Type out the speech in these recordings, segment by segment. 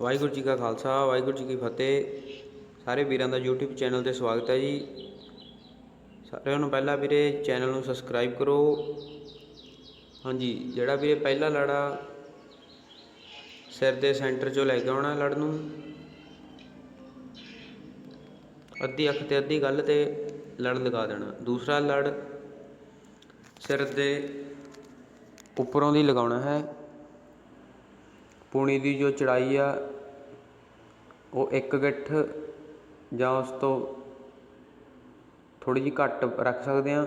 ਵਾਹਿਗੁਰੂ ਜੀ ਕਾ ਖਾਲਸਾ, ਵਾਹਿਗੁਰੂ ਜੀ ਕੀ ਫਤਿਹ। ਸਾਰੇ ਵੀਰਾਂ ਦਾ YouTube ਚੈਨਲ ਤੇ ਸਵਾਗਤ ਹੈ ਜੀ। ਸਾਰਿਆਂ ਨੂੰ ਪਹਿਲਾਂ ਵੀਰੇ ਚੈਨਲ ਨੂੰ ਸਬਸਕ੍ਰਾਈਬ ਕਰੋ। ਹਾਂਜੀ, ਜਿਹੜਾ ਵੀਰੇ ਪਹਿਲਾ ਲੜਾ ਸਿਰ ਦੇ ਸੈਂਟਰ 'ਚੋਂ ਲੈ ਕੇ ਆਉਣਾ ਲੜ ਨੂੰ। ਅੱਧੀ ਅੱਖ ਤੇ ਅੱਧੀ ਗੱਲ ਤੇ ਲੜ ਲਗਾ ਦੇਣਾ। ਦੂਸਰਾ ਲੜ ਸਿਰ ਦੇ ਉੱਪਰੋਂ ਦੀ ਲਗਾਉਣਾ ਹੈ। ਪੁਣੀ ਦੀ ਜੋ ਚੜਾਈ ਆ, ਉਹ ਇੱਕ ਗਿੱਠ ਜਾਂ ਉਸ ਤੋਂ ਥੋੜੀ ਜਿਹੀ ਘੱਟ ਰੱਖ ਸਕਦੇ ਆ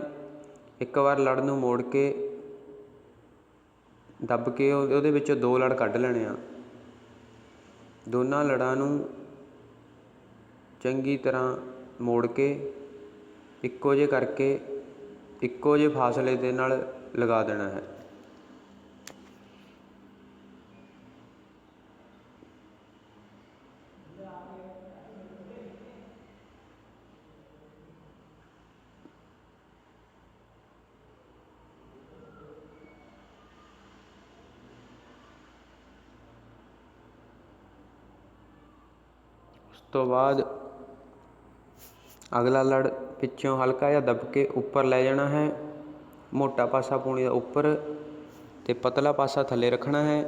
ਇੱਕ ਵਾਰ ਲੜ ਨੂੰ ਮੋੜ ਕੇ ਦੱਬ ਕੇ ਉਹ- ਉਹਦੇ ਵਿੱਚੋਂ ਦੋ ਲੜ ਕੱਢ ਲੈਣੇ ਆ। ਦੋਨਾਂ ਲੜਾਂ ਨੂੰ ਚੰਗੀ ਤਰ੍ਹਾਂ ਮੋੜ ਕੇ ਇੱਕੋ ਜਿਹੇ ਕਰਕੇ ਇੱਕੋ ਜਿਹੇ ਫਾਸਲੇ ਦੇ ਨਾਲ ਲਗਾ ਦੇਣਾ ਹੈ। ਤੋਂ ਬਾਅਦ ਅਗਲਾ ਲੜ ਪਿੱਛੋਂ ਹਲਕਾ ਜਿਹਾ ਦੱਬ ਕੇ ਉੱਪਰ ਲੈ ਜਾਣਾ ਹੈ। ਮੋਟਾ ਪਾਸਾ ਪੂਣੀ ਦਾ ਉੱਪਰ ਤੇ ਪਤਲਾ ਪਾਸਾ ਥੱਲੇ ਰੱਖਣਾ ਹੈ।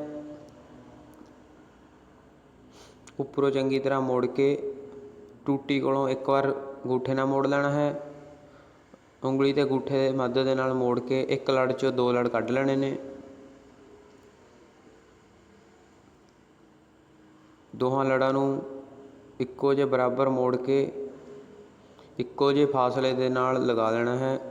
ਉੱਪਰੋਂ ਚੰਗੀ ਤਰ੍ਹਾਂ ਮੋੜ ਕੇ ਟੂਟੀ ਕੋਲੋਂ ਇੱਕ ਵਾਰ ਗੂਠੇ ਨਾਲ ਮੋੜ ਲੈਣਾ ਹੈ। ਉਂਗਲੀ ਤੇ ਗੂਠੇ ਦੇ ਮੱਧ ਦੇ ਨਾਲ ਮੋੜ ਕੇ ਇੱਕ ਲੜ ਚੋਂ ਦੋ ਲੜ ਕੱਢ ਲੈਣੇ ਨੇ। ਦੋਹਾਂ ਲੜਾਂ ਨੂੰ ਇੱਕੋ ਜਿਹੇ ਬਰਾਬਰ ਮੋੜ ਕੇ ਇੱਕੋ ਜਿਹੇ ਫਾਸਲੇ ਦੇ ਨਾਲ ਲਗਾ ਦੇਣਾ ਹੈ।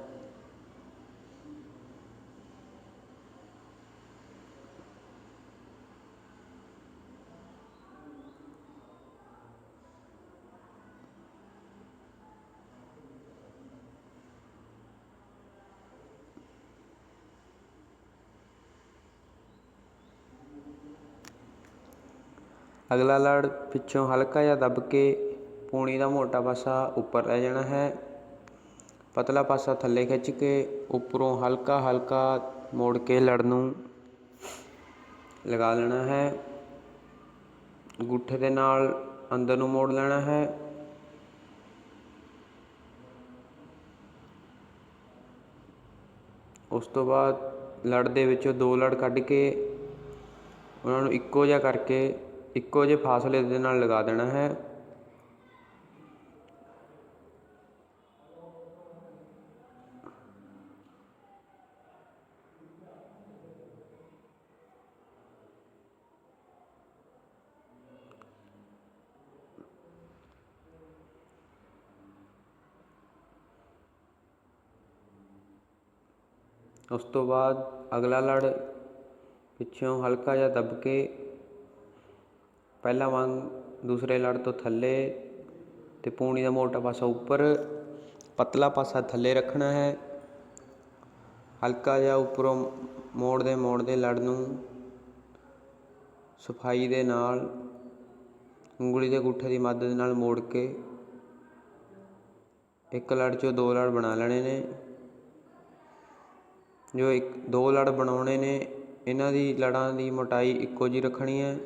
ਅਗਲਾ ਲੜ ਪਿੱਛੋਂ ਹਲਕਾ ਜਿਹਾ ਦੱਬ ਕੇ ਪੂਣੀ ਦਾ ਮੋਟਾ ਪਾਸਾ ਉੱਪਰ ਲੈ ਜਾਣਾ ਹੈ। ਪਤਲਾ ਪਾਸਾ ਥੱਲੇ ਖਿੱਚ ਕੇ ਉੱਪਰੋਂ ਹਲਕਾ ਹਲਕਾ ਮੋੜ ਕੇ ਲੜ ਨੂੰ ਲਗਾ ਲੈਣਾ ਹੈ। ਗੁੱਠੇ ਦੇ ਨਾਲ ਅੰਦਰ ਨੂੰ ਮੋੜ ਲੈਣਾ ਹੈ। ਉਸ ਤੋਂ ਬਾਅਦ ਲੜ ਦੇ ਵਿੱਚੋਂ ਦੋ ਲੜ ਕੱਢ ਕੇ ਉਹਨਾਂ ਨੂੰ ਇੱਕੋ ਜਿਹਾ ਕਰਕੇ ਇੱਕੋ ਜਿਹੇ ਫਾਸਲੇ ਦੇ ਨਾਲ ਲਗਾ ਦੇਣਾ ਹੈ। ਉਸ ਤੋਂ ਬਾਅਦ ਅਗਲਾ ਲੜ ਪਿੱਛੋਂ ਹਲਕਾ ਜਿਹਾ ਦੱਬ ਕੇ ਪਹਿਲਾ ਵਾਂਗ ਦੂਸਰੇ ਲੜ ਤੋਂ ਥੱਲੇ ਤੇ ਪੂਣੀ ਦਾ ਮੋਟਾ ਪਾਸਾ ਉੱਪਰ, ਪਤਲਾ ਪਾਸਾ ਥੱਲੇ ਰੱਖਣਾ ਹੈ। ਹਲਕਾ ਜਿਹਾ ਉੱਪਰੋਂ ਮੋੜਦੇ ਮੋੜਦੇ ਲੜ ਨੂੰ ਸਫ਼ਾਈ ਦੇ ਨਾਲ ਉਂਗਲੀ ਦੇ ਗੁੱਠੇ ਦੀ ਮਦਦ ਨਾਲ ਮੋੜ ਕੇ ਇੱਕ ਲੜ ਚੋਂ ਦੋ ਲੜ ਬਣਾ ਲੈਣੇ ਨੇ। ਜੋ ਇੱਕ ਦੋ ਲੜ ਬਣਾਉਣੇ ਨੇ, ਇਹਨਾਂ ਦੀ ਲੜਾਂ ਦੀ ਮੋਟਾਈ ਇੱਕੋ ਜਿਹੀ ਰੱਖਣੀ ਹੈ।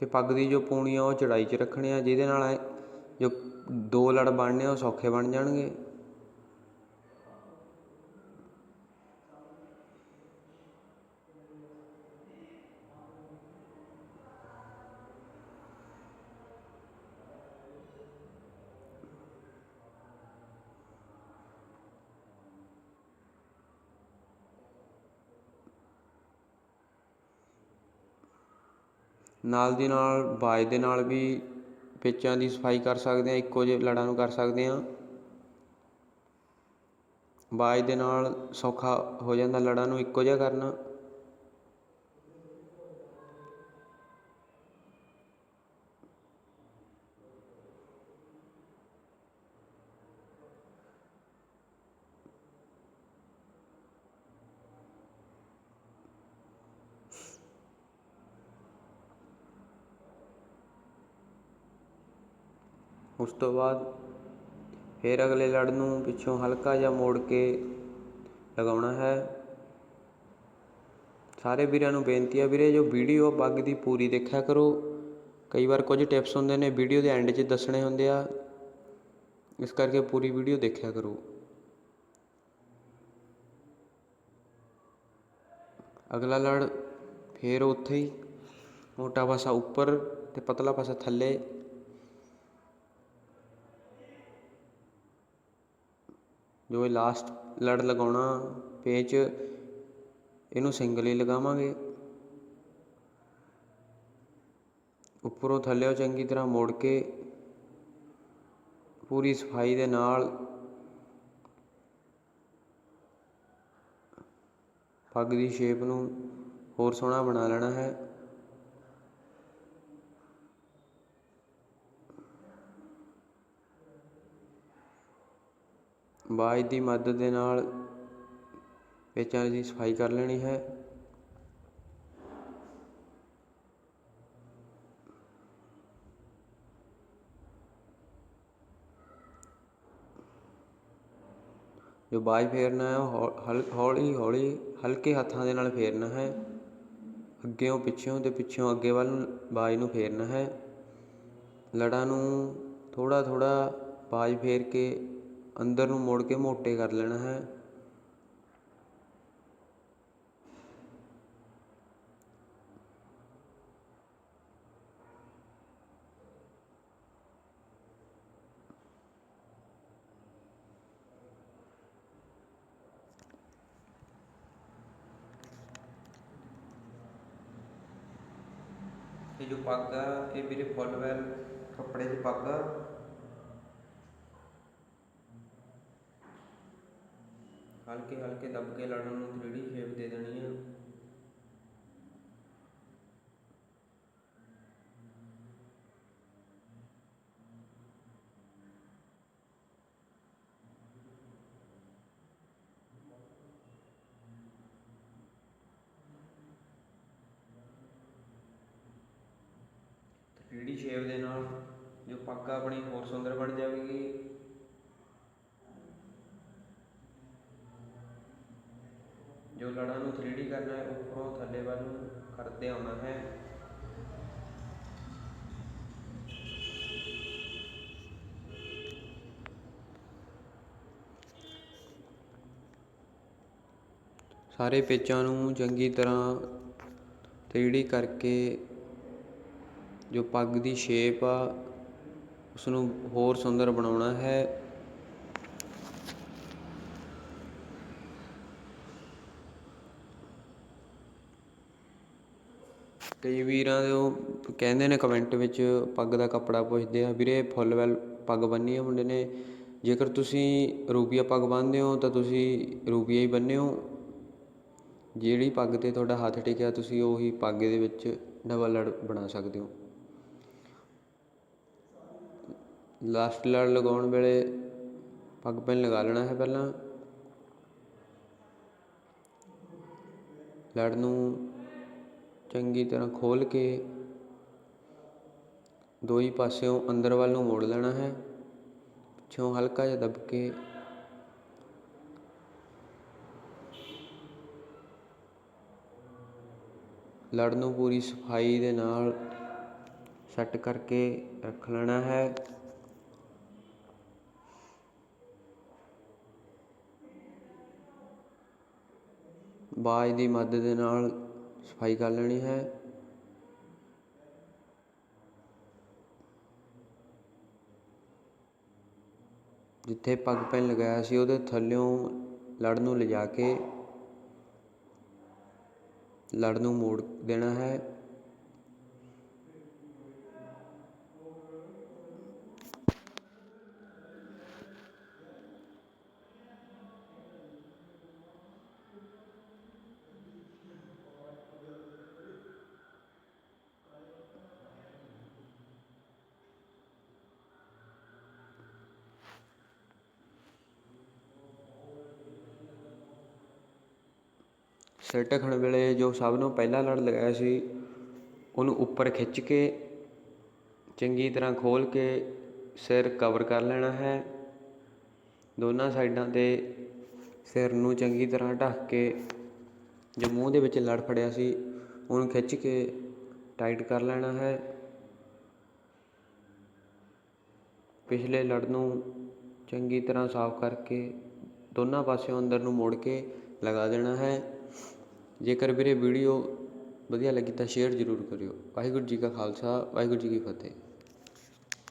ਅਤੇ ਪੱਗ ਦੀ ਜੋ ਪੂਣੀ ਆ ਉਹ ਚੜਾਈ 'ਚ ਰੱਖਣੀ ਆ, ਜਿਹਦੇ ਨਾਲ ਜੋ ਦੋ ਲੜ ਬਣਨੇ ਆ, ਉਹ ਸੌਖੇ ਬਣ ਜਾਣਗੇ। ਨਾਲ ਦੀ ਨਾਲ ਬਾਜ ਦੇ ਨਾਲ ਵੀ ਪੇਚਾਂ ਦੀ ਸਫ਼ਾਈ ਕਰ ਸਕਦੇ ਹਾਂ, ਇੱਕੋ ਜਿਹੇ ਲੜਾਂ ਨੂੰ ਕਰ ਸਕਦੇ ਹਾਂ। ਬਾਜ ਦੇ ਨਾਲ ਸੌਖਾ ਹੋ ਜਾਂਦਾ ਲੜਾਂ ਨੂੰ ਇੱਕੋ ਜਿਹਾ ਕਰਨਾ। ਉਸ ਤੋਂ ਬਾਅਦ ਫਿਰ ਅਗਲੇ ਲੜ ਨੂੰ ਪਿੱਛੋਂ ਹਲਕਾ ਜਿਹਾ ਮੋੜ ਕੇ ਲਗਾਉਣਾ ਹੈ। ਸਾਰੇ ਵੀਰਾਂ ਨੂੰ ਬੇਨਤੀ ਆ ਵੀਰੇ, ਜੋ ਵੀਡੀਓ ਪੱਗ ਦੀ ਪੂਰੀ ਦੇਖਿਆ ਕਰੋ। ਕਈ ਵਾਰ ਕੁਝ ਟਿਪਸ ਹੁੰਦੇ ਨੇ, ਵੀਡੀਓ ਦੇ ਐਂਡ 'ਚ ਦੱਸਣੇ ਹੁੰਦੇ ਆ। ਇਸ ਕਰਕੇ ਪੂਰੀ ਵੀਡੀਓ ਦੇਖਿਆ ਕਰੋ। ਅਗਲਾ ਲੜ ਫੇਰ ਉੱਥੇ ਹੀ, ਮੋਟਾ ਪਾਸਾ ਉੱਪਰ ਤੇ ਪਤਲਾ ਪਾਸਾ ਥੱਲੇ। ਜੋ ਇਹ ਲਾਸਟ ਲੜ ਲਗਾਉਣਾ ਪੇਚ ਇਹਨੂੰ ਸਿੰਗਲ ਹੀ ਲਗਾਵਾਂਗੇ। ਉੱਪਰੋਂ ਥੱਲੇੋਂ ਚੰਗੀ ਤਰ੍ਹਾਂ ਮੋੜ ਕੇ ਪੂਰੀ ਸਫ਼ਾਈ ਦੇ ਨਾਲ ਪੱਗ ਦੀ ਸ਼ੇਪ ਨੂੰ ਹੋਰ ਸੋਹਣਾ ਬਣਾ ਲੈਣਾ ਹੈ। ਬਾਜ ਦੀ ਮਦਦ ਦੇ ਨਾਲ ਪੇਚਾਂ ਦੀ ਸਫ਼ਾਈ ਕਰ ਲੈਣੀ ਹੈ। ਜੋ ਬਾਜ ਫੇਰਨਾ ਹੈ, ਉਹ ਹੌ- ਹੌਲੀ ਹੌਲੀ ਹਲਕੇ ਹੱਥਾਂ ਦੇ ਨਾਲ ਫੇਰਨਾ ਹੈ। ਅੱਗੇੋਂ ਪਿੱਛੋਂ ਤੇ ਪਿੱਛੋਂ ਅੱਗੇ ਵੱਲ ਬਾਜ ਨੂੰ ਫੇਰਨਾ ਹੈ। ਲੜਾਂ ਨੂੰ ਥੋੜਾ ਥੋੜਾ ਬਾਜ ਫੇਰ ਕੇ ਅੰਦਰ ਨੂੰ ਮੋੜ ਕੇ ਮੋਟੇ ਕਰ ਲੈਣਾ ਹੈ। ਇਹ ਜੋ ਪੱਗ ਆ, ਇਹ ਮੇਰੇ ਫੁੱਲ ਵੈਲ ਕੱਪੜੇ ਦੀ ਪੱਗ ਆ। ਹਲਕੇ ਹਲਕੇ ਦੱਬ ਕੇ ਲੜਨ ਨੂੰ 3D ਸ਼ੇਪ ਦੇ ਦੇਣੀ ਹੈ ਥ੍ਰੀ ਸ਼ੇਪ ਦੇ ਨਾਲ ਜੋ ਪੱਗ ਆਪਣੀ ਹੋਰ ਸੁੰਦਰ ਬਣ ਜਾਵੇਗੀ ਜੋ ਲੜਾਂ ਨੂੰ 3D ਕਰਨਾ ਹੈ, ਉੱਪਰੋਂ ਥੱਲੇ ਵੱਲ ਨੂੰ ਕਰਦੇ ਆਉਣਾ ਹੈ। ਸਾਰੇ ਪੇਚਾਂ ਨੂੰ ਚੰਗੀ ਤਰ੍ਹਾਂ 3D ਕਰਕੇ ਜੋ ਪੱਗ ਦੀ ਸ਼ੇਪ ਆ ਉਸ ਨੂੰ ਹੋਰ ਸੁੰਦਰ ਬਣਾਉਣਾ ਹੈ। ਕਈ ਵੀਰਾਂ ਦੇ ਉਹ ਕਹਿੰਦੇ ਨੇ ਕਮੈਂਟ ਵਿੱਚ ਪੱਗ ਦਾ ਕੱਪੜਾ ਪੁੱਛਦੇ ਆ, ਵੀਰੇ ਫੁੱਲ ਵੈਲ ਪੱਗ ਬੰਨੀ ਆ ਮੁੰਡੇ ਨੇ। ਜੇਕਰ ਤੁਸੀਂ ਰੂਬੀਆ ਪੱਗ ਬੰਨ੍ਹਦੇ ਹੋ ਤਾਂ ਤੁਸੀਂ ਰੂਬੀਆ ਹੀ ਬੰਨਿਓ ਜਿਹੜੀ ਪੱਗ ਤੇ ਤੁਹਾਡਾ ਹੱਥ ਟਿਕਿਆ, ਤੁਸੀਂ ਉਹੀ ਪੱਗ ਦੇ ਵਿੱਚ ਡਬਲ ਲੜ ਬਣਾ ਸਕਦੇ ਹੋ। ਲਾਸਟ ਲੜ ਲਗਾਉਣ ਵੇਲੇ ਪੱਗ ਪੈਨ ਲਗਾ ਲੈਣਾ ਹੈ ਪਹਿਲਾਂ। ਲੜ ਨੂੰ ਚੰਗੀ ਤਰ੍ਹਾਂ ਖੋਲ੍ਹ ਕੇ ਦੋ ਹੀ ਪਾਸਿਓਂ ਅੰਦਰ ਵੱਲ ਨੂੰ ਮੋੜ ਲੈਣਾ ਹੈ। ਪਿੱਛੋਂ ਹਲਕਾ ਜਿਹਾ ਦਬ ਕੇ ਲੜ ਨੂੰ ਪੂਰੀ ਸਫ਼ਾਈ ਦੇ ਨਾਲ ਸੈੱਟ ਕਰਕੇ ਰੱਖ ਲੈਣਾ ਹੈ। ਬਾਜ ਦੀ ਮਦਦ ਦੇ ਨਾਲ ਸਫ਼ਾਈ ਕਰ ਲੈਣੀ ਹੈ। ਜਿੱਥੇ ਪੱਗ ਪੈਨ ਲਗਾਇਆ ਸੀ, ਉਹਦੇ ਥੱਲਿਓਂ ਲੜ ਨੂੰ ਲਿਜਾ ਕੇ ਲੜ ਨੂੰ ਮੋੜ ਦੇਣਾ ਹੈ। ਸਿਰ ਢੱਕਣ ਵੇਲੇ ਜੋ ਸਭ ਨੂੰ ਪਹਿਲਾ ਲੜ ਲਗਾਇਆ ਸੀ, ਉਹਨੂੰ ਉੱਪਰ ਖਿੱਚ ਕੇ ਚੰਗੀ ਤਰ੍ਹਾਂ ਖੋਲ ਕੇ ਸਿਰ ਕਵਰ ਕਰ ਲੈਣਾ ਹੈ। ਦੋਨਾਂ ਸਾਈਡਾਂ ਤੇ ਸਿਰ ਨੂੰ ਚੰਗੀ ਤਰ੍ਹਾਂ ਢੱਕ ਕੇ ਜੋ ਮੂੰਹ ਦੇ ਵਿੱਚ ਲੜ ਫੜਿਆ ਸੀ, ਉਹਨੂੰ ਖਿੱਚ ਕੇ ਟਾਈਟ ਕਰ ਲੈਣਾ ਹੈ। ਪਿਛਲੇ ਲੜ ਨੂੰ ਚੰਗੀ ਤਰ੍ਹਾਂ ਸਾਫ਼ ਕਰਕੇ ਦੋਨਾਂ ਪਾਸਿਓਂ ਅੰਦਰ ਨੂੰ ਮੋੜ ਕੇ ਲਗਾ ਦੇਣਾ ਹੈ। ਜੇਕਰ ਵੀਰੇ ਵੀਡੀਓ ਵਧੀਆ ਲੱਗੀ ਤਾਂ ਸ਼ੇਅਰ ਜ਼ਰੂਰ ਕਰਿਓ। ਵਾਹਿਗੁਰੂ ਜੀ ਕਾ ਖਾਲਸਾ, ਵਾਹਿਗੁਰੂ ਜੀ ਕੀ ਫਤਿਹ।